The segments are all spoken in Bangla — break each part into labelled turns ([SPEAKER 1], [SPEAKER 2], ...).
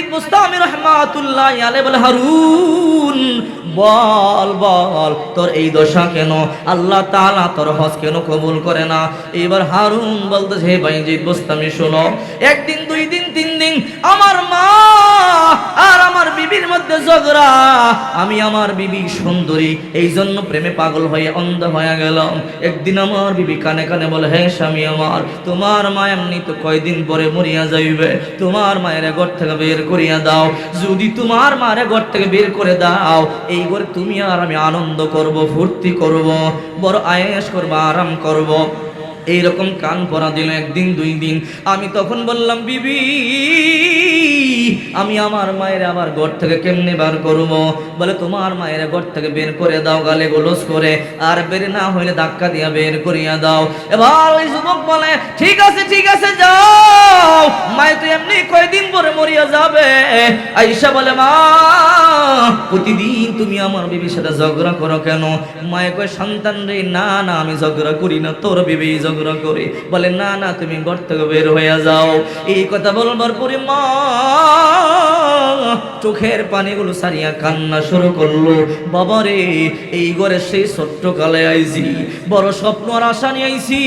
[SPEAKER 1] বাইজিদ মুস্তামি রহমাতুল্লাহ আলে বলে, হারুন, বল বল, তোর এই দশা কেন? আল্লাহ তাআলা তোর হজ কেন কবুল করে না? এবার হারুন বলতেছে, হে বাইজিদ মুস্তামি, শোনো, একদিন, দুই দিন তিন দিন আমার মা আর আমার বিবির মধ্যে ঝগড়া। আমি আমার বিবি সুন্দরী এই জন্য প্রেমে পাগল হয়ে অন্ধ হয়ে গেলাম। একদিন আমার বিবি কানে কানে বলে, হে স্বামী আমার, তোমার মা এমনি তো কয়দিন পরে মরিয়া যাইবে। তোমার মায়ের ঘর থেকে বের করিয়া দাও। যদি তোমার মায়ের ঘর থেকে বের করে দাও, এই ঘরে তুমি আর আমি আনন্দ করব, ফুর্তি করব, বড় আয়েস করব, আরাম করব। এইরকম কান পরা দিল একদিন, দুই দিন। আমি তখন বললাম, বিবি, আমি আমার মায়ের আবার ঘর থেকে কেমনে বার করব? বলে, তোমার মায়ের ঘর থেকে বের করে দাও, গালে গোলস করে। আর বের না হইলে ধাক্কা দিয়া বের করিয়া দাও। এবার ওই যুবক বলে, ঠিক আছে ঠিক আছে, যাও। মায় তো এমনি কয়দিন পরে মরিয়া যাবে। আইসা বলে, মা, প্রতিদিন তুমি আমার বিবির সাথে ঝগড়া করো কেন? মায়ে কয়, সন্তান রে, না না, আমি ঝগড়া করি না। তোর বিবি ঝগড়া করে। বলে, না না, তুমি ঘর থেকে বের হয়ে যাও। এই কথা বলবার পরে মা চোখের পানিগুলো সারিয়া কান্না শুরু করল। বাবারে এই ঘরে সেই ছোট্ট কালে আইছি, বড় স্বপ্ন আর আশা নিয়ে আইছি।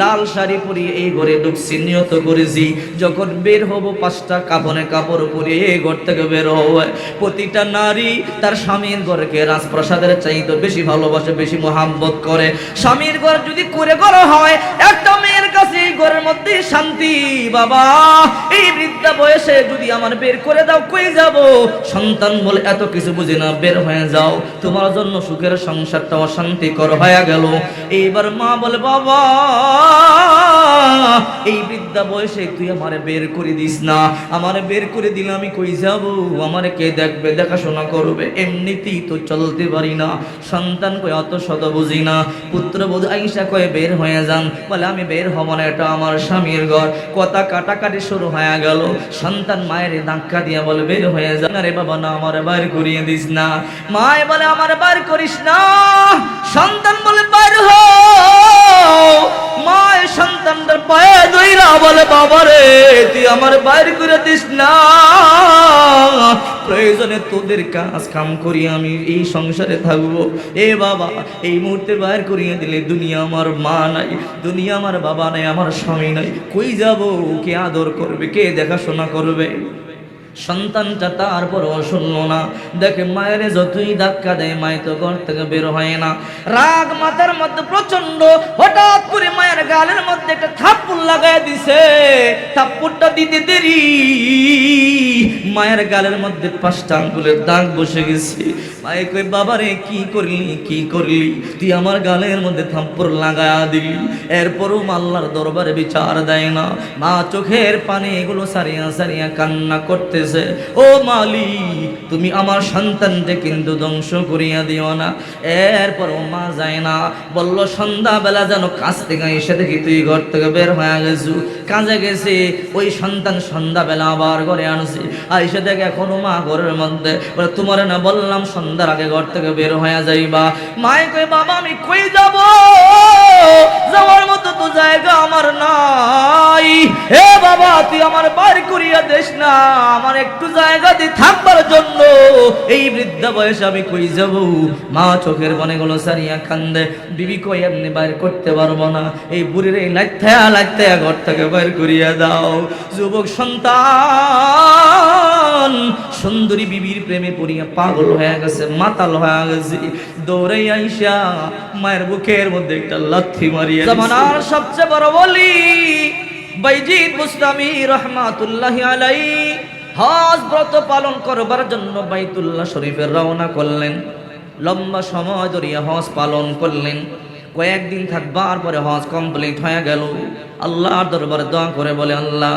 [SPEAKER 1] লাল শাড়ি পরিয়ে এই ঘরে ঢুকছি, নিয়ত করেছি। যখন বের হব, পাঁচটা কাপড়ে কাপড় পরিয়ে এই ঘর থেকে বের হব। প্রতিটা নারী তার স্বামীর ঘরকে রাজপ্রাসাদের চাইতে বেশি ভালোবাসে, বেশি মোহাম্মত করে। স্বামীর ঘর যদি করে করা হয়, একটা মেয়ের কাছে ঘরের মধ্যে শান্তি, বাবা। এই বৃদ্ধা বয়সে যদি আমার বের করে দাও, কই যাব? সন্তান বলে এত কিছু বুঝি না, বের হয়ে যাও। তোমার জন্য সুখের সংসারটা অশান্তিকর হয়ে গেল। এইবার মা বলে, বাবা, এই বৃদ্ধা বয়সে তুই আমারে বের করে দিস না। আমারে বের করে দিলে আমি কই যাব? আমারে কে দেখবে, দেখাশোনা করবে? এমনিতেই তো চলতে পারি না। সন্তান কই অত শত বুঝি না। পুত্র বোধ আইসা কয়ে বের হয়ে যান। বলে, আমি বের হব না এটা আমার স্বামীর ঘর। কথা কাটাকাটি শুরু হয়ে গেল। সন্তান মায়ের ধাক্কা দিয়ে বলে, বের হয়ে যান রে বাবা, না, আমার বার করিয়ে দিস না। মায় বলে, আমার বার করিস না। সন্তান বলে বাইর হ। মায় সন্তানটার পায়ে দইরা বলে বাবা রে তুই আমার বাইর করে দিস না। প্রয়োজনে তোদের কাজ কাম করি, আমি এই সংসারে থাকব। এ বাবা, এই মুহূর্তে বাইর করিয়ে দিলে দুনিয়া আমার মা নাই, দুনিয়া আমার বাবা নাই, আমার স্বামী নাই। কই যাব? কে আদর করবে? কে দেখাশোনা করবে? সন্তানটা তারপর শুনল না। দেখে মায়ের যতই ধাক্কা দেয় মায় তো ঘর থেকে বের হয় না। রাগ মাথার মধ্যে প্রচণ্ড হঠাৎ করে মায়ের গালের মধ্যে একটা থাপ্পড় লাগাই দিছে। থাপ্পড়টা দিতে দেরি। মায়ের গালের মধ্যে পাঁচটা আঙ্গুলের দাগ বসে গেছে। মায়ে কই বাবারে, কি করলি কি করলি? তুই আমার গালের মধ্যে থাপ্পড় লাগায়া দিলি। এরপরও মাল্লার দরবারে বিচার দেয় না। মা চোখের পানি এগুলো সারিয়া সারিয়া কান্না করতেছে। ও মালি তুমি আমার সন্তানকে কিন্তু ধ্বংস করিয়া দিও না। এরপর ও মা যায় না। বলল, সন্ধ্যাবেলা যেন কাজ থেকে এসে দেখি তুই ঘর থেকে বের হয়ে গেছু। কাজে গেছে, ওই সন্তান সন্ধ্যাবেলা আবার ঘরে আনছে। আইসে দেখে এখনও মা ঘরের মধ্যে। তোমার না বললাম সন্ধ্যার আগে ঘর থেকে বের হয়ে যাইবা। মাই কই বাবা, আমি কই যাব? যাওয়ার মতো তো জায়গা আমার নাই। হে বাবা, তুই আমার বার করিয়া দেশ না। আমার একটু জায়গা দিয়ে থাকবার জন্য। এই বৃদ্ধা বয়সে আমি কই যাব? মা চোখের বনে গুলো সারিয়া কান্দে। বিবি কই এমনি বাইর করতে পারব না। এই বুড়ির এই লাইথা লাইথা ঘর থেকে বাইর করিয়া দাও। যুবক সন্তান সুন্দরী বিবির প্রেমে পড়িয়া পাগল হয়ে গেছে, মাতাল হয়ে গেছে। দৌড়াই আইসা মায়ের বুকের মধ্যে একটা লাথি মারিয়া জামানার সবচেয়ে বড় বলি, বাইজিদ মুস্তামি রহমাতুল্লাহ আলাই হজ ব্রত পালন করবার জন্য বাইতুল্লাহ শরীফের রওনা করলেন। লম্বা সময় ধরিয়া হজ পালন করলেন। কয়েকদিন থাকবার পরে হজ কমপ্লিট হয়ে গেল। আল্লাহর দরবারে দোয়া করে বলে, আল্লাহ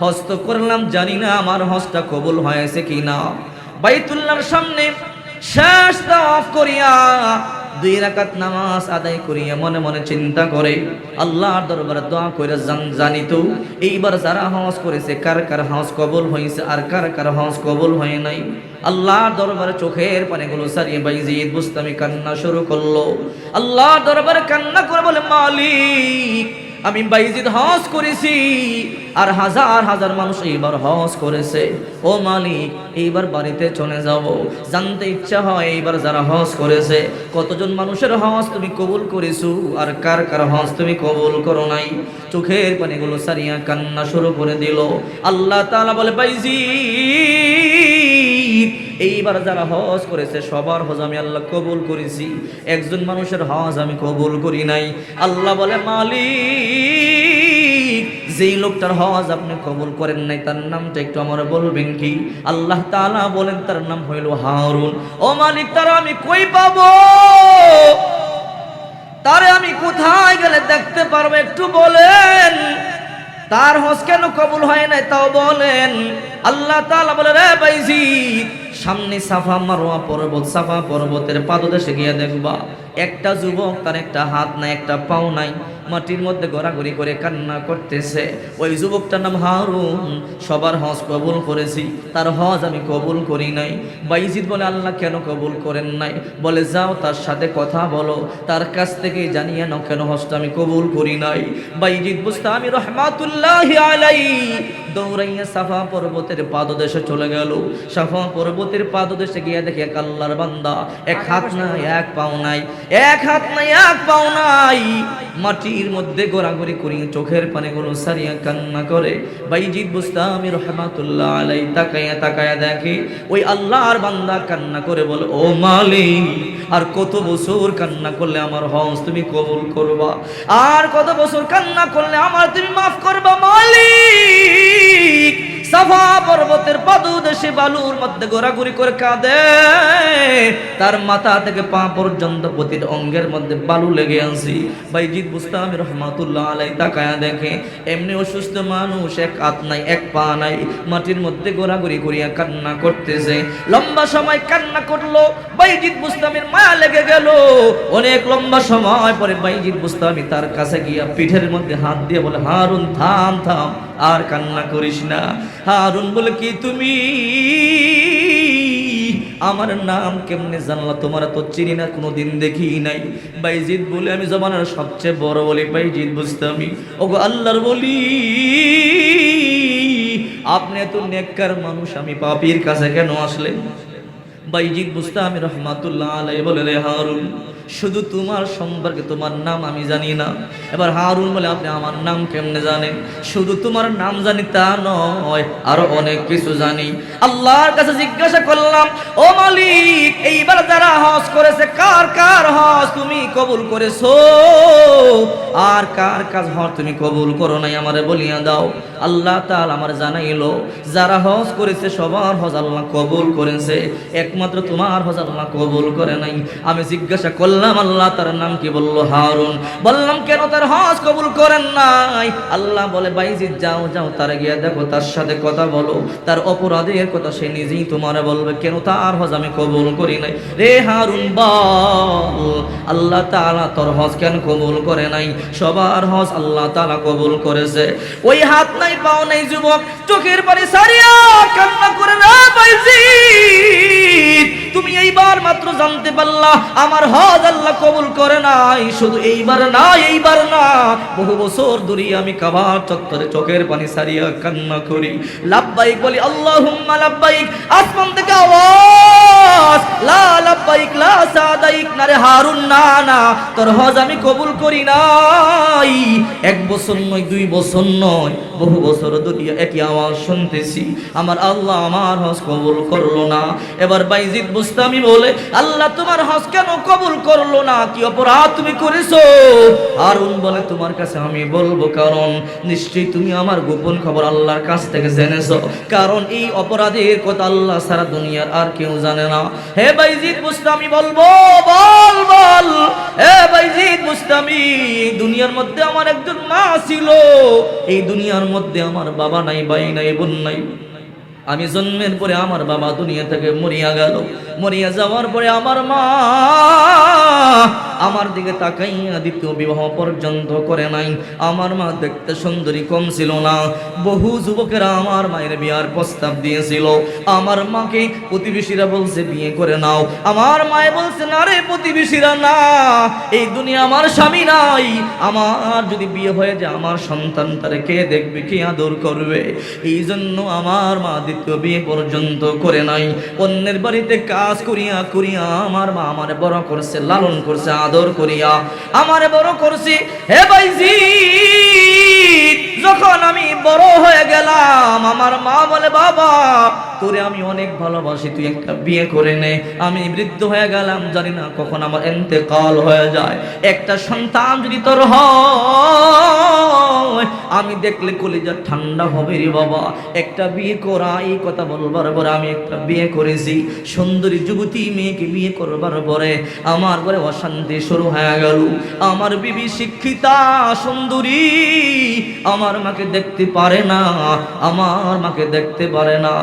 [SPEAKER 1] হজ তো করলাম, জানি না আমার হজটা কবুল হয়েছে কি না বাইতুল্লাহর সামনে শেষ অফ করিয়া দুই রাকাত নামাজ আদায় করিয়া মনে মনে চিন্তা করে, আল্লাহর দরবারে দোয়া জান- জানিত, এইবার যারা হজ করেছে, কার কার হজ কবুল হয়েছে আর কার কার হজ কবুল হয় নাই? আল্লাহর দরবারে চোখের পানিগুলো সারিয়ে বাইজিদ বুস্তামি কান্না শুরু করল। আল্লাহর দরবারে কান্না করে বলে, মালিক আমি বাইজিদ হজ করেছি, আর হাজার হাজার মানুষ এইবার হজ করেছে। ও মালিক, এইবার বাড়িতে চলে যাব জানতে ইচ্ছা হয় এইবার যারা হজ করেছে, কতজন মানুষের হজ তুমি কবুল করেছ, আর কার কার হজ তুমি কবুল করো নাই? চোখের পানিগুলো সারিয়া কান্না শুরু করে দিল। আল্লাহ তাআলা বলে বাইজি এইবার যারা হজ করেছে, সবার হজ আমি আল্লাহ কবুল করেছি। একজন মানুষের হজ আমি কবুল করি নাই। আল্লাহ বলে, মালিক, যেই লোকটার হজ আপনি কবুল করেন নাই, তার নামটা একটু আমার বলবেন কি? আল্লাহ তাআলা বলেন, তার নাম হইল হারুন। ও মালিক, তারা আমি কই পাবো? তারে আমি কোথায় গেলে দেখতে পারব? একটু বলেন। তার হজ কেন কবুল হয় নাই, তাও বলেন। আল্লাহ তাআলা বলে, রে বাইজি সামনে সাফা মারোয়া পর্বত, সাফা পর্বতের পাদদেশে গিয়ে দেখবা, একটা যুবক তার একটা হাত নাই, একটা পাও নাই। মাটির মধ্যে গড়াগড়ি করে কান্না করতেছে। ওই যুবকটার নাম হারুন, সবার হজ কবুল করেছি, তার হজ আমি কবুল করি নাই। বাইজিদ বলে, আল্লাহ কেন কবুল করেন নাই? বলে, যাও তার সাথে কথা বলো, তার কাছ থেকে জানিয়ে নাও কেন হজটা আমি কবুল করি নাই। বাইজিদ বুঝতে, আমি রহমাতুল্লাহ আলাই। দৌড়াইয়া সাফা পর্বতের পাদদেশে চলে গেল। সাফা পর্বতের পাদদেশে গিয়ে দেখে এক আল্লাহর বান্দা, এক হাত নাই, এক পাও নাই, এক হাত নাই, এক পাও নাই। মাটির মধ্যে গোড়াগড়ি করি, চোখের পানে কোনো সারিয়া কান্না করে। বাইজিদ বুস্তামি রহমাতুল্লাহ আলাই তাকায়া তাকায়া দেখে, ওই আল্লাহর বান্দা কান্না করে বলে, ও মালিক, আর কত বছর কান্না করলে আমার হজ তুমি কবুল করবা? আর কত বছর কান্না করলে আমার তুমি মাফ করবা, মালিক? সাফা পর্বতের পাদদেশে বালুর মধ্যে ঘোরাঘুরি করে কাঁদে। তার মাথা থেকে পা পর্যন্ত প্রতিটা অঙ্গের মধ্যে বালু লেগে আনছি বাইজিৎ বুস্তামি রহমাতুল্লাহ আলাই তাকায়া দেখে, এমনি অসুস্থ মানুষ, এক হাত নাই, এক পা নাই, মাটির মধ্যে ঘোরাঘুরি করিয়া কান্না করতেছে। লম্বা সময় কান্না করল বাইজিৎ বুস্তামির মায়া লেগে গেল। অনেক লম্বা সময় পরে বাইজিৎ বুস্তামি তার কাছে গিয়া পিঠের মধ্যে হাত দিয়ে বলে, হারুন, থাম থাম, আর কান্না করিস না। হারুন বলে, কি তুমি? আমার নাম কেমনে জানলা? তোমার তো চিনি না কোনো দিন দেখি নাই। বাইজিৎ বলে, আমি জমানার সবচেয়ে বড় বলি। বুঝতে আমি, ওগো আল্লাহর বলি, আপনি এত নেককার মানুষ, আমি পাপির কাছে কেন আসলেন? বাইজিৎ বুঝতে আমি রহমাতুল্লাহ আলাই বলে রে হারুন শুধু তোমার সম্পর্কে তোমার নাম আমি জানি না। এবার হারুন বলে, আপনি আমার নাম কেমনে জানেন? শুধু তোমার নাম জানি তা নয়, আরও অনেক কিছু জানি। আল্লাহর কাছে জিজ্ঞাসা করলাম, ও মালিক, এইবার যারা হজ করেছে, কার কার হজ তুমি কবুল করেছ? আর কার কাজ হজ তুমি কবুল করো নাই আমারে বলিয়া দাও। আল্লাহ তাআলা আমার জানাইলো, যারা হজ করেছে, সবার হজ আল্লাহ কবুল করেছে। একমাত্র তোমার হজ আল্লাহ কবুল করে নাই। আমি জিজ্ঞাসা করলাম আল্লাহ তার নাম কি বলল? হারুন। বললাম, কেন তার হজ কবুল করেন নাই? আল্লাহ বলে বাইজিৎ যাও যাও, তার গিয়ে দেখো, তার সাথে কথা বলো। তার অপরাধের কথা সে নিজেই তোমার বলবে, কেন তার হজ আমি কবুল করি নাই? রে হারুন, বল। আল্লাহ তাআলা তোর হজ কেন কবুল করে নাই? সবার হজ আল্লাহ তাআলা কবুল করেছে। ওই হাত নাই, পাও নাই, যুবক, চোখের পানি সারিয়া কান্না করে না বাইজিৎ তুমি এইবার মাত্র জানতে পারলা, আমার হজ আল্লাহ কবুল করে নাই। শুধু এইবার না এইবার না। বহু বছর ধরে আমি কাবার চত্বরে চোখের পানি সারিয়া কান্না করি। লাভবাইক বলি আল্লাহ লাভবাইক আসমান থেকে আওয়াজ লা লাব্বাইক, লা সাদাইক, না রে হারুন, না না, তোর হজ আমি কবুল করি নাই। এক বছর নয়, দুই বছর নয়, বহু বছর ধরে একই আওয়াজ শুনতেছি। আমার আল্লাহ আমার হজ কবুল করল না। এবার বাইজিদ বুস্তামি বলে, আল্লাহ তোমার হজ কেন কবুল করল না? কি অপরাধ তুমি করেছ? হারুন বলে, তোমার কাছে আমি বলব, কারণ নিশ্চয়ই তুমি আমার গোপন খবর আল্লাহর কাছ থেকে জেনেছো। কারণ এই অপরাধের কথা আল্লাহ সারা দুনিয়ার আর কেউ জানে না। হে বাইজিদ মুস্তামি বলব, বল বল। হে বাইজিদ মুস্তামি দুনিয়ার মধ্যে আমার একজন মা ছিল। এই দুনিয়ার মধ্যে আমার বাবা নাই, ভাই নাই, বোন নাই। আমি জন্মের পরে আমার বাবা দুনিয়া থেকে মরিয়া গেল। মরিয়া যাওয়ার পরে আমার মা আমার দিকে তাকাইয়া দ্বিতীয় বিবাহ পর্যন্ত করে নাই। আমার মা দেখতে সুন্দরী কম ছিল না। বহু যুবকেরা আমার মায়ের বিয়ার প্রস্তাব দিয়েছিল। আমার মাকে প্রতিবেশীরা বলছে, বিয়ে করে নাও। আমার মায়ে বলছে, না রে প্রতিবেশীরা, না। এই দুনিয়া আমার স্বামী নাই। আমার যদি বিয়ে হয়ে যায়, আমার সন্তান তারে কে দেখবে, কে আদর করবে? এই জন্য আমার মা দ্বিতীয় বিয়ে পর্যন্ত করে নাই। অন্যের বাড়িতে কাজ করিয়া করিয়া আমার মা আমার বড় করছে, লালন করছে আদর করিয়া আমার বড় করছি হে ভাইজি যখন আমি বড় হয়ে গেলাম আমার মা বলে, বাবা, তোরে আমি অনেক ভালোবাসি, তুই একটা বিয়ে করে নে। আমি বৃদ্ধ হয়ে গেলাম, জানি না কখন আমার এতেকাল হয়ে যায়। একটা সন্তান যদি তোর হয়, আমি দেখলে কলিজা ঠান্ডা হবে রে বাবা। একটা বিয়ে করা, এই কথা বলবার পরে আমি একটা বিয়ে করেছি। সুন্দরী যুবতী মেয়েকে বিয়ে করবার পরে আমার ঘরে অশান্তি শুরু হয়ে গেল। আমার বিবি শিক্ষিতা, সুন্দরী, আমার মাকে দেখতে পারে না। আমার মাকে দেখতে পারে না।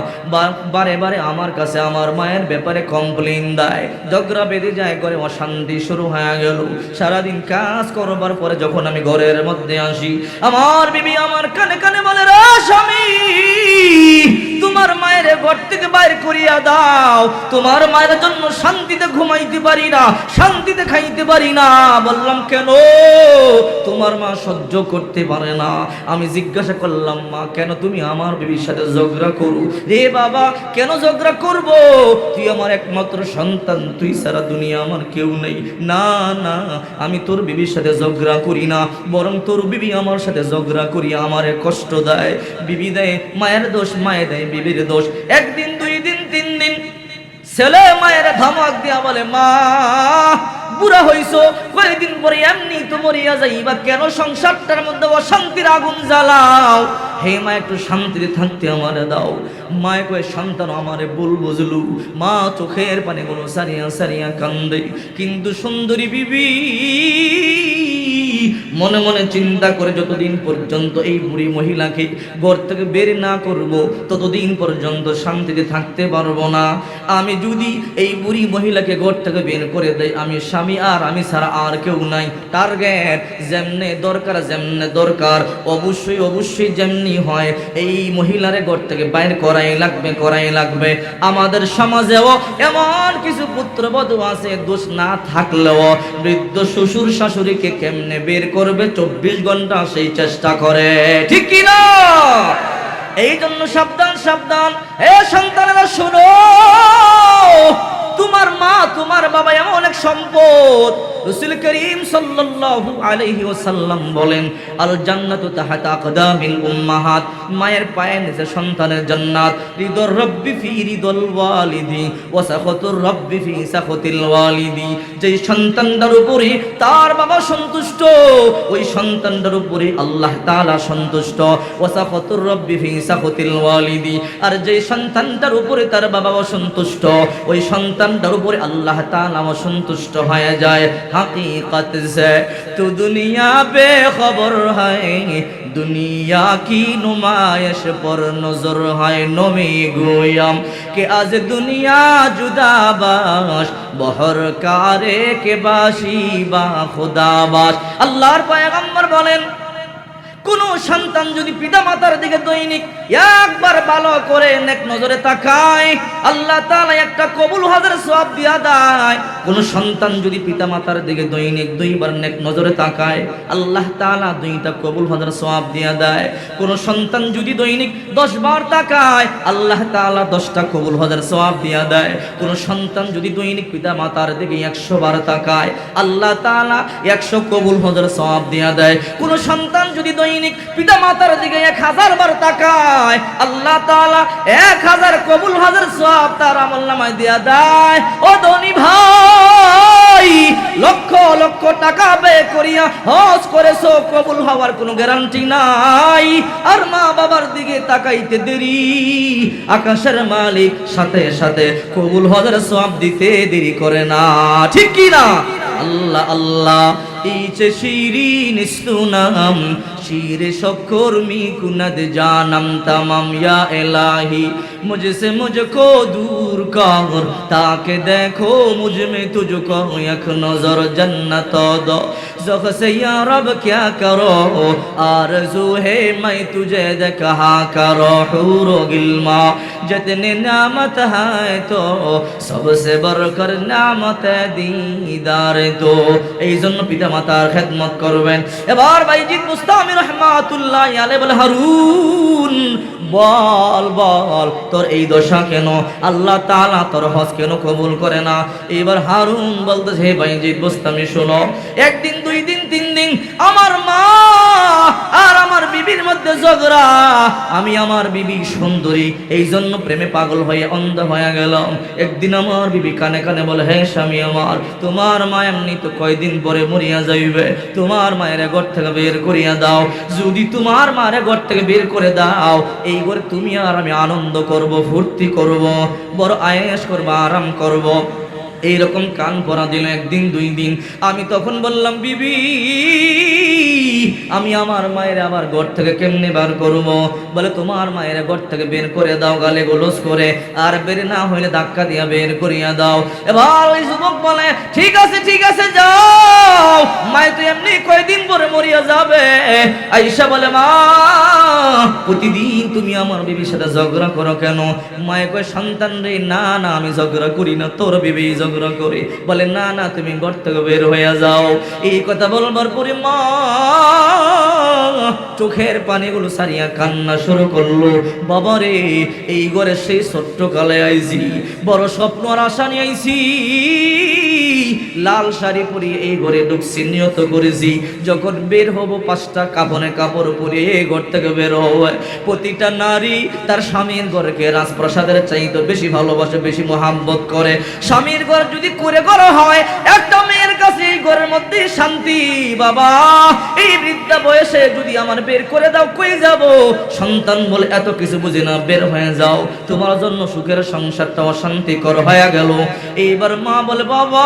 [SPEAKER 1] বারে বারে আমার কাছে আমার মায়ের ব্যাপারে কমপ্লেন দেয়। ঝগড়া বেঁধে যায় করে অশান্তি শুরু হয়ে গেল। সারাদিন কাজ করবার পরে যখন আমি ঘরের মধ্যে আসি, আমার বিবি আমার কানে কানে বলে, রা স্বামী তোমার মায়ের ঘর থেকে বাইর করিয়া দাও। তোমার মায়ের জন্য শান্তিতে ঘুমাইতে পারি না, শান্তিতে খাইতে পারি না। বললাম, কেন? তোমার মা সহ্য করতে পারে না। আমি জিজ্ঞাসা করলাম, মা, কেন তুমি আমার বিবির সাথে ঝগড়া করু? রে বাবা, কেন ঝগড়া করব? তুই আমার একমাত্র সন্তান, তুই সারা দুনিয়া আমার কেউ নেই। না না, আমি তোর বিবির সাথে ঝগড়া করি না, বরং তোর বিবি আমার সাথে ঝগড়া করি আমারে কষ্ট দেয়। বিবি দেয়, মায়ের দোষ, মায়ে দেয় বিবির দোষ। একদিন, দুই দিন, তিন দিন, ছেলে মায়ের ধমক দিয়া বলে, মা, বুড়া হইছো কয়েকদিন পরে এমনি তো মরিয়া যাইবা কেন? সংসারটার মধ্যে অশান্তির আগুন জ্বালাও। হে মা, একটু শান্তিতে থাকতে আমার দাও। মায় কয়ে, সন্তান আমারে বল বুঝলু। মা চোখের পানে কোনো সারিয়া সারিয়া কান্দে। কিন্তু সুন্দরী বিবি, মনে মনে চিন্তা করে যতদিন পর্যন্ত এই বুড়ি মহিলাকে ঘর থেকে বের না করব, ততদিন পর্যন্ত শান্তিতে থাকতে পারব না। আমি যদি এই বুড়ি মহিলাকে ঘর থেকে বের করে দেই, আমি স্বামী আর আমি ছাড়া আর কেউ নাই। টার্গেট যেমনে দরকার যেমনে দরকার। অবশ্যই অবশ্যই যেমনি হয়, এই মহিলারে ঘর থেকে বাইর করাই লাগবে, করাই লাগবে। আমাদের সমাজেও এমন কিছু পুত্রবধূ আছে, দোষ না থাকলেও বৃদ্ধ শ্বশুর শাশুড়িকে কেমনে বের করবে, চব্বিশ ঘণ্টা সেই চেষ্টা করে। ঠিক কি না? এই জন্য সাবধান সাবধান। এ সন্তানেরা, শোনো। তোমার মা, তোমার বাবা এমন এক সম্পদ। রসুল করিম সাল্লাল্লাহু আলাইহি ওয়াসাল্লাম বলেন আল জান্নাতু তাহাতা আকদামিল উম্মাহাত, মায়ের পায়ের নিচে সন্তানের জান্নাত। রিদর রব্বি ফি রিদল ওয়ালিদি, ওয়া সাখাতুর রব্বি ফি সাখাতিল ওয়ালিদি। যেই সন্তানটার উপরে তার বাবা সন্তুষ্ট, ওই সন্তানটার উপরে আল্লাহ তাআলা সন্তুষ্ট। ওয়া সাখাতুর রব্বি ফি সাখাতিল ওয়ালিদি, আর যেই সন্তানটার উপরে তার বাবা অসন্তুষ্ট ওই সন্তানটার উপরে আল্লাহ তাআলা অসন্তুষ্ট হয়ে যায়। حقیقت سے তু দুনিয়া বে خبر ہے দুনিয়া কি নুমায়শ পর নজর হয় নমি গোয়াম। কে আজ দুনিয়া জুদাবাস, বহর কারে কে বাসি বা খুদাবাস। আল্লাহর পায়গম্বর বলেন কোন সন্তান যদি পিতা মাতার দিকে দৈনিক একবার ভালো করে নেক নজরে তাকায়, আল্লাহ তাআলা একটা কবুল হাজার সওয়াব দিয়া দেয়। কোন সন্তান যদি পিতা মাতার দিকে দৈনিক দুইবার নেক নজরে তাকায়, আল্লাহ তাআলা দুইটা কবুল হাজার সওয়াব দিয়া দেয়। কোন সন্তান যদি দৈনিক দশ বার তাকায়, আল্লাহ তাআলা দশটা কবুল হাজার সওয়াব দিয়া দেয়। কোন সন্তান যদি দৈনিক পিতা মাতার দিকে একশো বার তাকায়, আল্লাহ তাআলা একশো কবুল হাজার সওয়াব দিয়া দেয়। কোন সন্তান যদি দৈনিক পিতা মাতার দিকে এক হাজার বার তাকায়। আল্লাহ তাআলা এক হাজার কবুল হাজার সওয়াব তার আমল নামায় দিয়া দেয়। ও ধনী ভাই, লক্ষ লক্ষ টাকা ব্যয় করিয়া হজ করেছ, কবুল হওয়ার কোনো গ্যারান্টি নাই। আর মা বাবার দিকে তাকাইতে দেরি। আকাশের মালিক সাথে সাথে কবুল হজার সওয়াব দিতে দেরি করে না। ঠিক কি না? আল্লাহ আল্লাহ। ইচে শিরিন সুনাম শির শখর মি কুনদ জানম তমাম ইয়া ইলাহি मुझसे मुझको दूर कर ताकि देखो मुझ में तुझको एक नजर जन्नत दो जख से या रब क्या करो आरज़ू है मैं तुझे दे कहा करो हूरो गिल्मा जितने नामत है तो सबसे बढ़कर नामत दीदार তো এই জন্য পিতা মাতার খেদমত করবেন। এবার বাইজিদ মুস্তামি রহমাতুল্লাহ আলে বলে, হারুন, বল বল, তোর এই দশা কেন? আল্লাহ তাআলা তোর হজ কেন কবুল করে না? এবার হারুন বলতেছে বাইজিদ মুস্তামি, শোনো, একদিন, দুই দিন, তিন দিন আমার মা আর আমার বিবির মধ্যে ঝগড়া। আমি আমার বিবি সুন্দরী এই জন্য প্রেমে পাগল হয়ে অন্ধ হয়ে গেলাম। একদিন আমার বিবি কানে কানে বলে, হে স্বামী আমার, তোমার মা এমনি তো কয়দিন পরে মরিয়া যাইবে। তোমার মায়ের ঘর থেকে বের করিয়া দাও। যদি তোমার মায়ের ঘর থেকে বের করে দাও, এই করে তুমি আর আমি আনন্দ করব, ফুর্তি করব, বড় আয়েস করব, আরাম করব। এইরকম কান পরা দিল একদিন, দুই দিন। আমি তখন বললাম, বিবি, আমি আমার মায়ের আবার ঘর থেকে কেমনে বার করব? বলে, তোমার মায়ের ঘর থেকে বের করে দাও, গালে গোলস করে। আর বের না হইলে ধাক্কা দিয়া বের করিয়া দাও। এবার ওই যুবক বলে, ঠিক আছে ঠিক আছে, যাও। মায় তো এমনি কয়দিন পরে মরিয়া যাবে। আইসা বলে, মা, প্রতিদিন তুমি আমার বিবির সাথে ঝগড়া করো কেন? মায়ে কয়, সন্তান রে, না না, আমি ঝগড়া করি না। তোর বিবি ঝগড়া করে। বলে, না না, তুমি ঘর থেকে বের হয়ে যাও। এই কথা বলবার পরে মা চোখের পানিগুলো সারিয়া কান্না শুরু করল। বাবা রে এই ঘরে সেই ছোট্ট কালে আইছি, বড় স্বপ্ন আর আশা নিয়ে আইছি। লাল শাড়ি পরিয়ে এই ঘরে ঢুকছি, নিয়ত করেছি। যখন বের হব, পাঁচটা কাপনে কাপড় পরিয়ে এই ঘর থেকে বের হব। প্রতিটা নারী তার স্বামীর ঘরকে রাজপ্রাসাদের চাইতে বেশি ভালোবাসে, বেশি মোহাম্মত করে। স্বামীর ঘর যদি করে করা হয়, একটা মেয়ের কাছে ঘরের মধ্যে শান্তি, বাবা। এই বৃদ্ধা বয়সে যদি আমার বের করে দাও, কই যাব? সন্তান বলে এত কিছু বুঝি না, বের হয়ে যাও। তোমার জন্য সুখের সংসারটা অশান্তিকর হয়ে গেল। এইবার মা বলে, বাবা,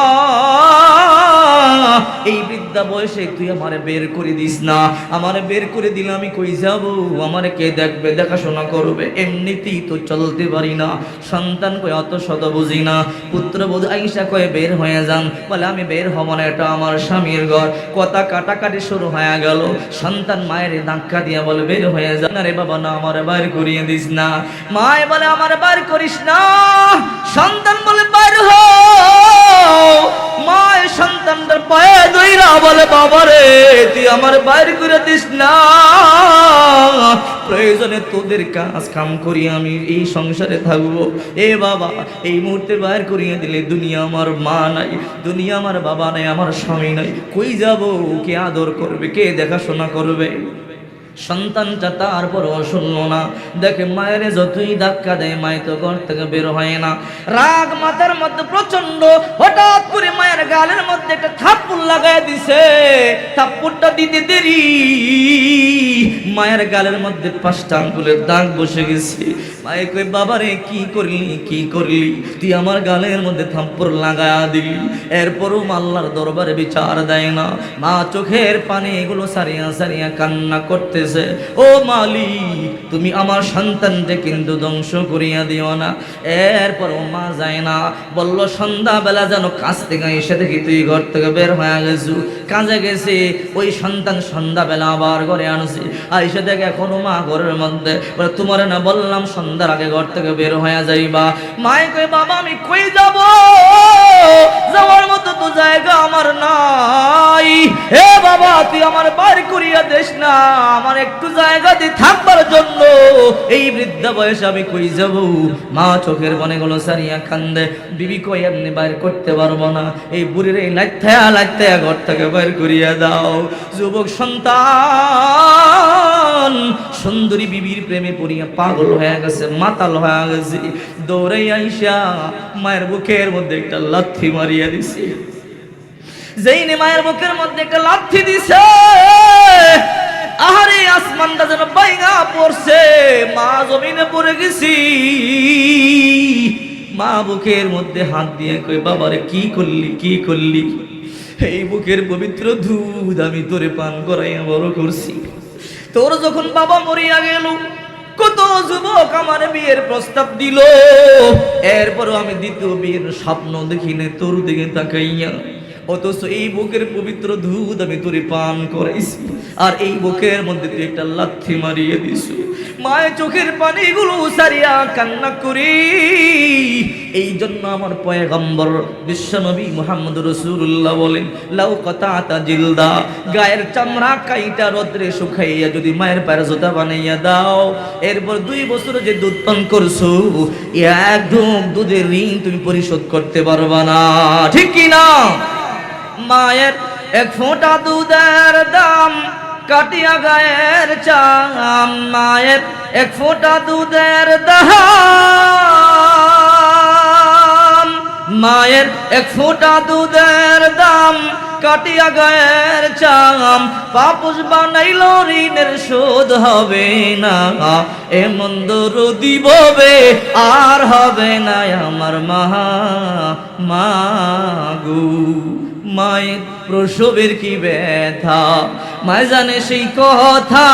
[SPEAKER 1] এই বৃদ্ধা বয়সে তুই আমারে বের করে দিস না। আমারে বের করে দিলে আমি কই যাব? আমারে কে দেখবে, দেখাশোনা করবে? এমনিতেই তো চলতে পারি না। সন্তান কই অত শত বুঝি না। পুত্র বোধ আইসা কয়ে বের হয়ে যান? বলে, আমি বের হব না এটা আমার স্বামীর ঘর। কথা কাটাকাটি শুরু হয়ে গেল। সন্তান মায়ের ধাক্কা দিয়ে বলে, বের হয়ে যা। না রে বাবা, না, আমার বার করিয়ে দিস না। মায় বলে, আমার বার করিস না। সন্তান বলে বাইর হও মায় সন্তানটার পায়ে দইরা বলে বাবা রে তুই আমার বাইর করে দিস না। প্রয়োজনে তোদের কাজ কাম করি আমি, এই সংসারে থাকব। এ বাবা, এই মুহূর্তে বাইর করিয়ে দিলে দুনিয়া আমার মা নাই, দুনিয়া আমার বাবা নাই, আমার স্বামী নাই। কই যাব? কে আদর করবে? কে দেখাশোনা করবে? সন্তানটা তারপরও শুনলো না। দেখে মায়ের যতই ধাক্কা দেয় মায় তো ঘর থেকে বের হয় না। রাগ মাথার মধ্যে প্রচণ্ড হঠাৎ করে মায়ের গালের মধ্যে একটা থাপ্পড় লাগাই দিছে। থাপ্পড়টা দিতে দেরি। মায়ের গালের মধ্যে পাঁচটা আঙ্গুলের দাগ বসে গেছে। মায়ে কই বাবা রে কি করলি কি করলি? তুই আমার গালের মধ্যে থাপ্পড় লাগায়া দিলি। এরপরও আল্লাহর দরবারে বিচার দেয় না। মা চোখের পানি এগুলো সারিয়া সারিয়া কান্না করতেছে ও মালিক, তুমি আমার সন্তানকে কিন্তু ধ্বংস করিয়া দিও না। এরপরও মা যায় না, বলল, সন্ধ্যাবেলা যেন কাজ থেকে এসে দেখি তুই ঘর থেকে বের হয়ে গেছু। কাজে গেছে, ওই সন্তান সন্ধ্যাবেলা আবার ঘরে আনছি। আইসে দেখে এখনও মা ঘরের মধ্যে। বলে, তোমার না বললাম সন্ধ্যার আগে ঘর থেকে বের হয়ে যাইবা? মায়ে কই বাবা, আমি কই যাব? যাওয়ার মতো তো জায়গা আমার নাই। হে বাবা, তুই আমার বার করিয়া দেশ না। আমার একটু জায়গা দিয়ে থাকবার জন্য। এই বৃদ্ধা বয়সে আমি কই যাব? মা চোখের বনে গুলো সারিয়া কান্দে। বিবি কই এমনি বাইর করতে পারব না। এই বুড়ির এই লাইথায়া লাইথায়া ঘর থেকে বাইর করিয়া দাও। যুবক সন্তান, সুন্দরী বিবির প্রেমে পড়িয়া পাগল হয়ে গেছে, মাতাল হয়ে গেছে। দৌড়ে আইসা মায়ের বুকের মধ্যে একটা লাথি মারিয়া দিছে। যেই নে মায়ের বুকের মধ্যে একটা লাথি দিছে, আহারে আসমানটা যেন বাইগা পড়ছে, মা জমিনে পড়ে গেছি। মা বুকের মধ্যে হাত দিয়ে কই বাবারে, কি করলি কি করলি? এই বুকের পবিত্র দুধ আমি তোরে পান করাইয়া বড় করছি। তোর যখন বাবা মরিয়া গেল, কত যুবক আমার বিয়ের প্রস্তাব দিল। এরপরও আমি দ্বিতীয় বিয়ের স্বপ্ন দেখিনি তোর দিকে তাকাইয়া। অথচ এই বুকের পবিত্র দুধ আমি তোরে পান করাইছি। আর এই বুকের মধ্যে তুই একটা লাথি মারিয়ে দিস মায়ের চোখের পানিগুলো সারিয়া কান্না করি। এই জন্য আমার পয়গম্বর বিশ্বনবী মোহাম্মদ রসুল্লাহ বলেন, লাউ কথা জিলদা, গায়ের চামড়া কাইটা রদ্রে শুকাইয়া যদি মায়ের পায়ের জোতা বানাইয়া দাও, এরপর দুই বছর যে দুধ পান করছ, এক ঢোক দুধের ঋণ তুমি পরিশোধ করতে পারবা না। ঠিক কি না? মায়ের এক ফোঁটা দুধের দাম কাটিয়া গায়ের চাম। মায়ের এক ফোঁটা দুধের দাম মায়ের এক ফোঁটা দুধের দাম কাটিয়া গায়ের চাম। পাপুস বানাইল ঋণের শোধ হবে না, এমন দরদি ববে আর হবে না। আমার মহা মাগু মায়ের প্রসবের কি ব্যথা? মায় জানে সেই কথা,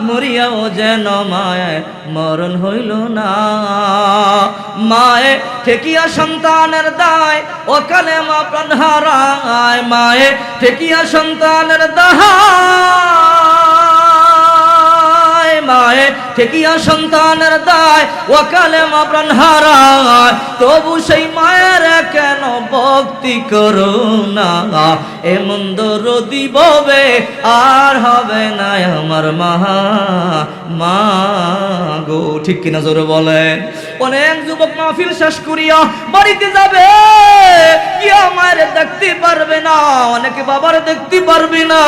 [SPEAKER 1] মরিয়াও যেন মায় মরণ হইল না। মায়ে ঠেকিয়া সন্তানের দায় ওখানে মা প্রাণ হারায়। মায়ে ঠেকিয়া সন্তানের দায়। মায়ে ঠেকিয়া সন্তানের দায় ওকালে মা প্রাণ হারায়। তবু সেই মায়ের কেন ভক্তি করো না? এমন দরদি ববে আর হবে না আমার মহা মা গো, ঠিক কিনা জোরে বলেন অনেক যুবক মাহফিল শেষ করিয়া বাড়িতে যাবে। কিয়া মায়ের দেখতে পারবে না, অনেকে বাবার দেখতে পারবে না।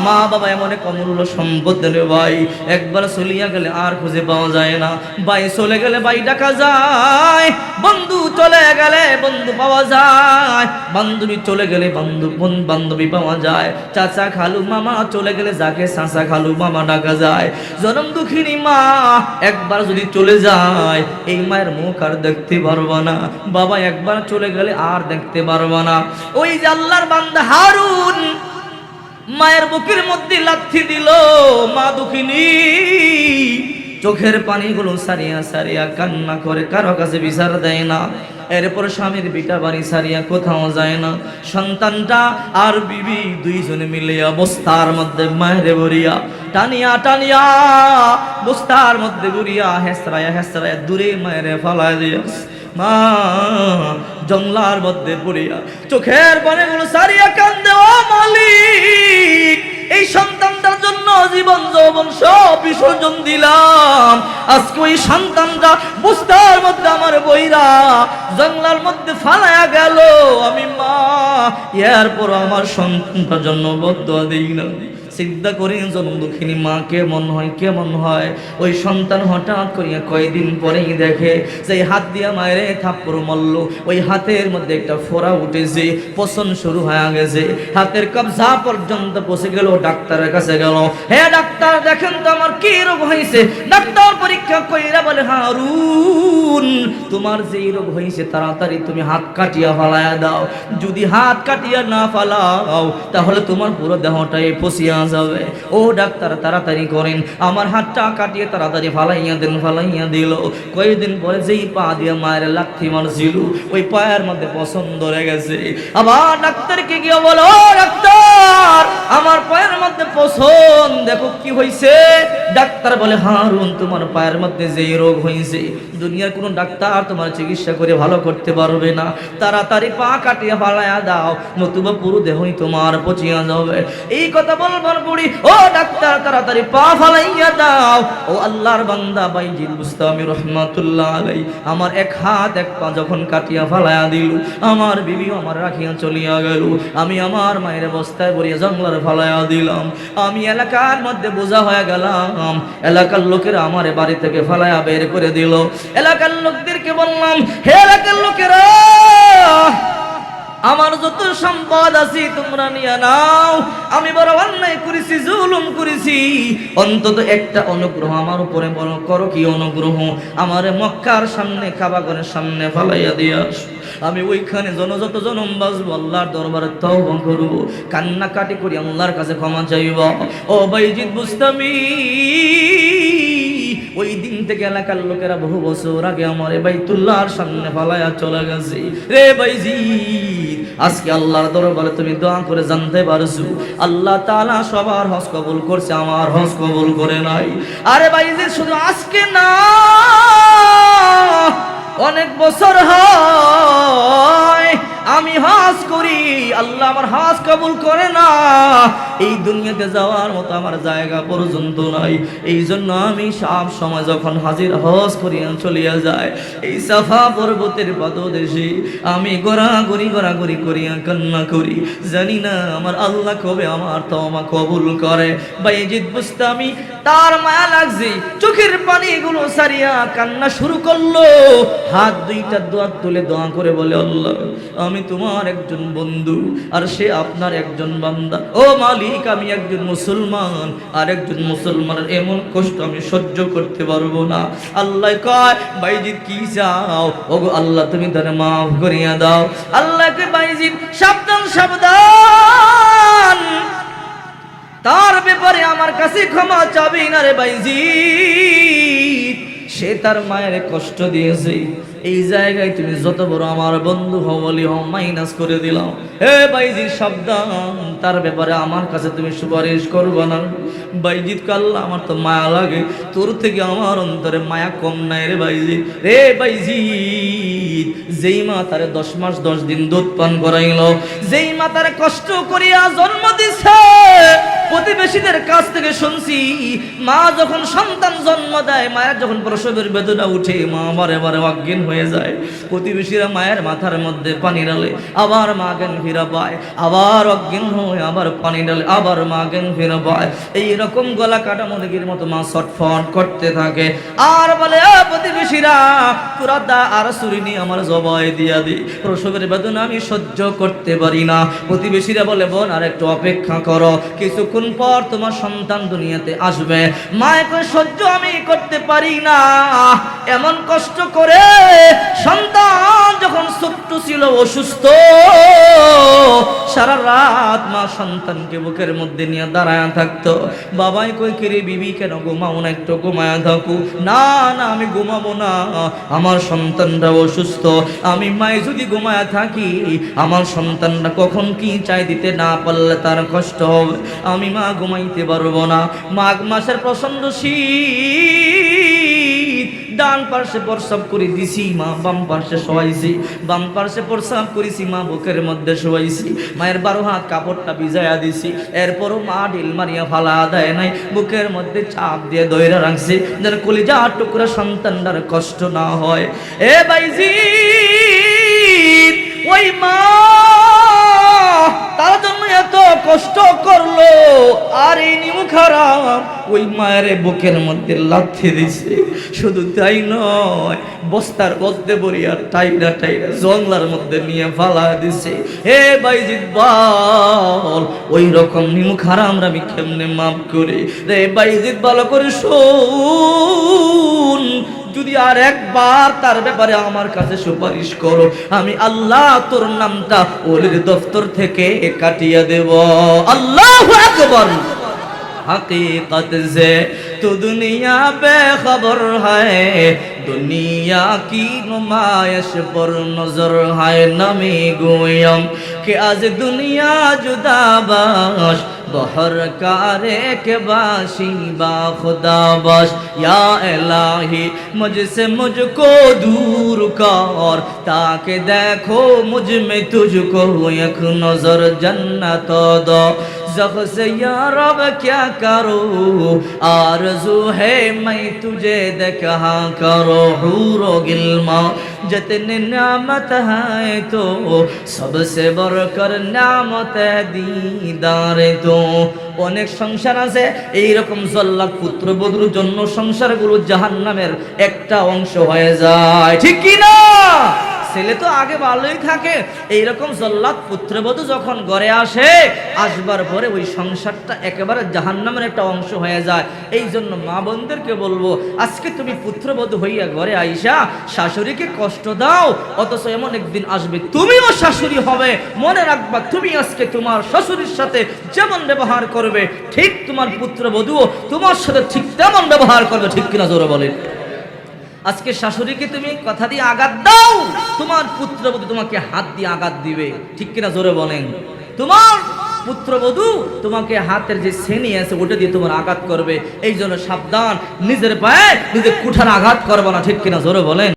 [SPEAKER 1] মা বাবা এমন এক অমূল্য সম্পদ রে ভাই। একবার চলিয়া গেলে আর খুঁজে পাওয়া যায় না। ভাই, চলে গেলে ভাই ডাকা যায়। বন্ধু চলে গেলে বন্ধু পাওয়া যায়। বান্ধবী চলে গেলে বন্ধু, বন- বান্ধবী পাওয়া যায়। চাচা খালু মামা চলে গেলে যাকে চাচা খালু মামা ডাকা যায়। জনম দুঃখিনী মা, একবার যদি চলে যায়, এই মায়ের মুখ আর দেখতে পারব না। বাবা, একবার চলে গেলে আর দেখতে পারব না। ওই যে আল্লাহর বান্দা হারুন মায়ের বুকের মধ্যে লাথি দিল, মা দুঃখিনী। চোখের পানিগুলো সারিয়া সারিয়া কান্না করে, কারও কাছে বিচার দেয় না। এরপর স্বামীর বিটা বাড়ি সারিয়া কোথাও যায় না। সন্তানটা আর বিবি দুইজনে মিলে বস্তার মধ্যে মায়ের বরিয়া টানিয়া টানিয়া বস্তার মধ্যে বুড়িয়া হেসরায়া হেসরায়া দূরে মায়ের ফালা দিয়া মা, জংলার মধ্যে পড়িয়া চোখের পানিগুলো সারিয়া কান্দে, ও মালিক, এই সন্তানটার জন্য জীবন যৌবন সব বিসর্জন দিলাম। আজকে ওই সন্তানটা বুস্তার মধ্যে আমার বইরা জঙ্গলার মধ্যে ফালায়া গেল। আমি মা এরপর আমার সন্তানটার জন্য বদ্ধ দিই না। চিন্তা করি জন্ম দুঃখিনী মা কেমন হয় কেমন হয়? ওই সন্তান হঠাৎ করিয়া কয়দিন পরেই দেখে যে হাত দিয়া মায়েরে থাপ্পড় মল্ল ওই হাতের মধ্যে একটা ফোড়া উঠেছে পছন শুরু হয়ে গেছে। হাতের কবজা পর্যন্ত পৌঁছে গেল, ডাক্তারের কাছে গেল, হে ডাক্তার, দেখেন তো আমার কি রোগ হয়েছে? ডাক্তার পরীক্ষা কইরা বলে, হারুন, তোমার যেই রোগ হয়েছে, তাড়াতাড়ি তুমি হাত কাটিয়া ফালায়া দাও। যদি হাত কাটিয়া না ফালাও, তাহলে তোমার পুরো দেহটাই পচিয়া যাবে। ও ডাক্তার, তাড়াতাড়ি করেন। আমার হাতটা কাটিয়ে তাড়াতাড়ি ফালাইয়া দেন, ফালাইয়া দিল। কয়েকদিন পরে যেই পা দিয়ে মায়ের লাথি মারছিল, ওই পায়ের মধ্যে পছন্দ রে গেছে আবার ডাক্তারকে গিয়ে বলো "ও ডাক্তার আমার পায়ের মধ্যে পছন্দ। দেখো কি হয়েছে ডাক্তার বলে, হারুন, তোমার পায়ের মধ্যে যেই রোগ হয়েছে দুনিয়ার কোনো ডাক্তার তোমার চিকিৎসা করে ভালো করতে পারবে না। তাড়াতাড়ি পা কাটিয়ে ফালাইয়া দাও, নতুবা পুরো দেহই তোমার পচিয়া যাবে। এই কথা বলবার বুড়ি ও ডাক্তার, তাড়াতাড়ি পা ফালাইয়া দাও। ও আল্লাহর বান্দা, বাইজিল বুস্তামি রহমাতুল্লাহ আলাই আমার এক হাত, এক পা যখন কাটিয়া ফালাইয়া দিল, আমার বিবিও আমার রাখিয়া চলিয়া গেল। আমি আমার মায়ের বস্তায় বলিয়া জঙ্গলের ফালাইয়া দিলাম। আমি এলাকার মধ্যে বোঝা হয়ে গেলাম, এলাকার লোকেরা আমার বাড়ি থেকে ফালায়া বের করে দিল। এলাকার লোকদেরকে বললাম, হে এলাকার লোকেরা আমার যত সম্পদ আছে তোমরা নিয়ে নাও। আমি বড় অন্যায় করেছি, জুলুম করেছি। অন্তত একটা অনুগ্রহ আমার উপরে বড় করো কি অনুগ্রহ? আমার মক্কার সামনে, কাবাগরের সামনে ফালাইয়া দিয়ে আমি ওইখানে জন যত জনম বাজবো আল্লাহর দরবারে তওবা করব কান্নাকাটি করি, আল্লাহর কাছে ক্ষমা চাইব। ও বাইজিৎ বুস্তামি ওই দিন থেকে এলাকার লোকেরা বহু বছর আগে আমার বাইতুল্লাহর সামনে ফালায়া চলে গেছে। রে বাইজি আজকে আল্লাহর দরবারে তুমি দোয়া করে জানতে পারছ, আল্লাহ তাআলা সবার হজ কবুল করছে, আমার হজ কবুল করে নাই। আরে বাইজি শুধু আজকে না, অনেক বছর হয় আমি হাজ করি, আল্লাহ আমার হাজ কবুল করে না। এই দুনিয়াতে যাওয়ার মতো আমার জায়গা পর্যন্ত নাই। এই জন্য আমি সব সময় যখন হাজির হজ করিয়া চলিয়া যায় এই সাফা পর্বতের পদদেশে আমি গড়াগড়ি গড়াগড়ি করিয়া কান্না করি। জানি না আমার আল্লাহ কবে আমার তমা কবুল করে। বাইজিদ বুস্তামি, তার মায়া লাগছে, চোখের পানিগুলো সারিয়া কান্না শুরু করল। হাত দুইটা দোয়া তুলে দোয়া করে বলে, আল্লাহ আমি তোমার একজন বন্ধু, আর সে আপনার একজন বান্দা। ও মালিক, আমি একজন মুসলমান, আর একজন মুসলমানের এমন কষ্ট আমি সহ্য করতে পারব না। আল্লাহ কয় বাইজিৎ কি চাও? ওগো আল্লাহ, তুমি তারে মাফ করিয়া দাও। আল্লাহকে বাইজিৎ সাবধান সাবধান। তার ব্যাপারে আমার কাছে ক্ষমা চাবি না রে বাইজি সে তার মায়ের কষ্ট দিয়েছে। এই জায়গায় তুমি যত বড় আমার বন্ধু হওয়ালি হও, মাইনাস করে দিলাম। হে বাইজি সাবধান, তার ব্যাপারে আমার কাছে তুমি সুপারিশ করব না। বাইজিৎ কাল্লা আমার তো মায়া লাগে। তোর থেকে আমার অন্তরে মায়া কম নাই রে বাইজি। রে বাইজি, যেই মা তারে দশ মাস, দশ দিন দুধ পান করাইল, যেই মা তারে কষ্ট করিয়া জন্ম দিছে প্রতিবেশীদের কাছ থেকে শুনছি, মা যখন সন্তান জন্ম দেয়, মায়ের যখন প্রসবের বেদনা উঠে, মা বারে বারে অজ্ঞান হয়ে যায়। প্রতিবেশীরা মায়ের মাথার মধ্যে পানি ডালে আবার মা জ্ঞান ফিরা পায়, আবার অজ্ঞান হয়ে আবার পানি ডালে আবার মা জ্ঞান ফিরা পায়। এইরকম গলা কাটা মুরগির মতো মা ছটফট করতে থাকে। আর বলে প্রতিবেশীরা, তোরা দা আর সুরিনি আমার জবাই দিয়া দি। প্রসবের বেদনা আমি সহ্য করতে পারি না। প্রতিবেশীরা বলে, বোন, আর একটু অপেক্ষা করো। কিছুক্ষণ পর তোমার সন্তান দুনিয়াতে আসবে। মায়ের করে সহ্য আমি করতে পারি না। এমন কষ্ট করে সন্তান যখন ছোট্ট ছিল, অসুস্থ, সারা রাত মা সন্তানকে বুকের মধ্যে নিয়ে দাঁড়ায় থাকতো। বাবাই কই কিরে বিবি, কেন ঘুমাও না? একটু ঘুমায়া থাকু। না না, আমি ঘুমাবো না। আমার সন্তানরা অসুস্থ। আমি মাই যদি ঘুমায়া থাকি, আমার সন্তানরা কখন কি চাই দিতে না পারলে তার কষ্ট হবে। আমি মা ঘুমাইতে পারব না। মাঘ মাসের প্রচণ্ড শীত। ডান পার্শ্বে প্রসাব করে দিছি, মা বাম পার্শ্বে শোয়াইছি। বাম পার্শ্বে প্রসাব করেছি, মা বুকের মধ্যে শোয়াইছি। মায়ের বারো হাত কাপড়টা ভিজাইয়া দিছি। এরপরও মা ঢিল মারিয়া ফালা দেয় নাই। বুকের মধ্যে চাপ দিয়ে দইরা রাখছি, যেন কলিজা টুকরা সন্তানটার কষ্ট না হয়। এ বাইজি, ওই মা তার জন্য এত কষ্ট করল। আর এই নিমু খারাপ ওই মায়ের বুকের মধ্যে লাথি দিছে। শুধু তাই নয়, বস্তার মধ্যে বলি আর টাইরা টাইরা জংলার মধ্যে নিয়ে ফালা দিছে। হে বাইজিৎ বল, ওই রকম নিমু খারাপ আমি কেমনে মাফ করি? রে বাইজিৎ, ভালো করে শোন। যদি আর একবার তার ব্যাপারে আমার কাছে সুপারিশ করো, আমি আল্লাহ তোর নামটা ওলির দফতর থেকে কাটিয়ে দেব। আল্লাহ আকবর! حقیقت سے تو دنیا بے خبر ہے دنیا کی نمائش پر نظر ہے نمی گویم کہ آج دنیا جدا باش بہر کارے کے باشی با خدا باش یا الہی مجھ سے مجھ کو دور کر تاکہ دیکھو مجھ میں تجھ کو یک نظر جنت دو जख से या रब क्या करो आरज़ू है मैं तुझे देखा करो हूरो गिल्मा जितने नामत है तो सबसे बढ़कर नामत है दीदार तो অনেক সংসার আছে এই রকম জল্লাদ পুত্র বধুর জন্য সংসারগুলো জাহান্নামের একটা অংশ হয়ে যায় ঠিক কি না ছেলে তো আগে ভালোই থাকে। এইরকম জল্লাদ পুত্রবধূ যখন ঘরে আসে, আসবার পরে ওই সংসারটা একেবারে জাহান্নামের একটা অংশ হয়ে যায়। এই জন্য মা বোনদেরকে বলব, আজকে তুমি পুত্রবধূ হইয়া ঘরে আইসা, শাশুড়িকে কষ্ট দাও, অথচ এমন একদিন আসবে, তুমিও শাশুড়ি হবে। মনে রাখবা, তুমি আজকে তোমার শাশুড়ির সাথে যেমন ব্যবহার করবে, ঠিক তোমার পুত্রবধূও তোমার সাথে ঠিক তেমন ব্যবহার করবে। ঠিক কিনা জোরে বলেন। আজকে শাশুড়িকে তুমি কথা দিয়ে আঘাত দাও। তোমার পুত্রবধূ তোমাকে হাত দিয়ে আঘাত দিবে। ঠিক কিনা জোরে বলেন? তোমার পুত্রবধূ তোমাকে হাতের যে শ্রেণি আছে, ওটা দিয়ে তোমার আঘাত করবে। এই জন্য সাবধান, নিজের পায়ে নিজের কুঠার আঘাত করবে না, ঠিক কিনা জোরে বলেন?